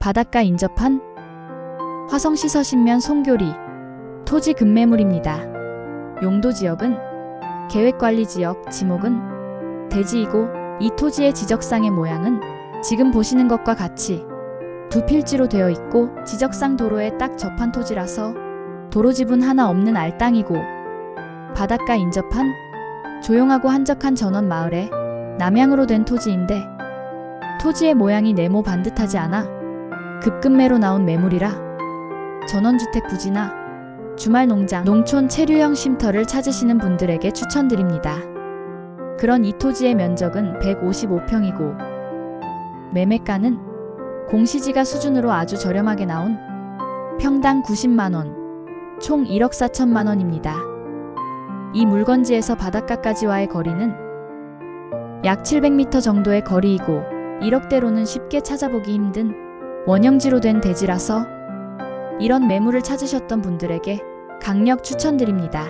바닷가 인접한 화성시 서신면 송교리 토지 급매물입니다. 용도 지역은 계획관리지역 지목은 대지이고 이 토지의 지적상의 모양은 지금 보시는 것과 같이 두 필지로 되어 있고 지적상 도로에 딱 접한 토지라서 도로 지분 하나 없는 알땅이고 바닷가 인접한 조용하고 한적한 전원 마을에 남향으로 된 토지인데 토지의 모양이 네모 반듯하지 않아 급급매로 나온 매물이라 전원주택 부지나 주말 농장, 농촌 체류형 쉼터를 찾으시는 분들에게 추천드립니다. 그런 이 토지의 면적은 155평이고 매매가는 공시지가 수준으로 아주 저렴하게 나온 평당 90만원, 총 1억 4천만 원입니다. 이 물건지에서 바닷가까지와의 거리는 약 700m 정도의 거리이고 1억대로는 쉽게 찾아보기 힘든 원형지로 된 대지라서 이런 매물을 찾으셨던 분들에게 강력 추천드립니다.